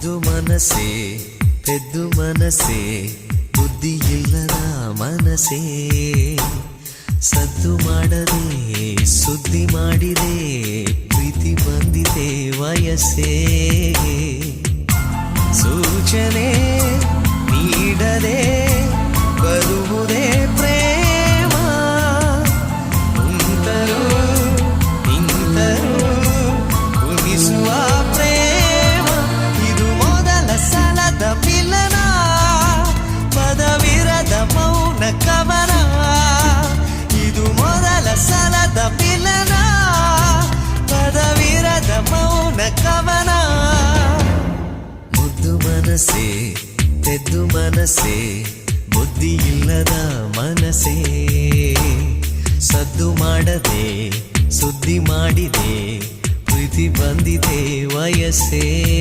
ಮುದ್ದು ಮನಸ್ಸೇ ಪೆದ್ದು ಮನಸ್ಸೇ ಬುದ್ಧಿ ಇಲ್ಲದ ಮನಸ್ಸೇ. ಸದ್ದು ಮಾಡದೆ ಸುದ್ದಿ ಮಾಡಿದೆ ಪ್ರೀತಿ ಬಂದಿದೆ ವಯಸ್ಸೇ. ಸಲದ ಮಿಲನ ಪದವಿರದ ಮೌನ ಕವನ. ಮುದ್ದು ಮನಸ್ಸೇ, ತೆದ್ದು ಮನಸ್ಸೇ, ಬುದ್ಧಿ ಇಲ್ಲದ ಮನಸ್ಸೇ. ಸದ್ದು ಮಾಡದೆ, ಸುದ್ದಿ ಮಾಡಿದೆ, ಪ್ರೀತಿ ಬಂದಿದೆ ವಯಸ್ಸೇ.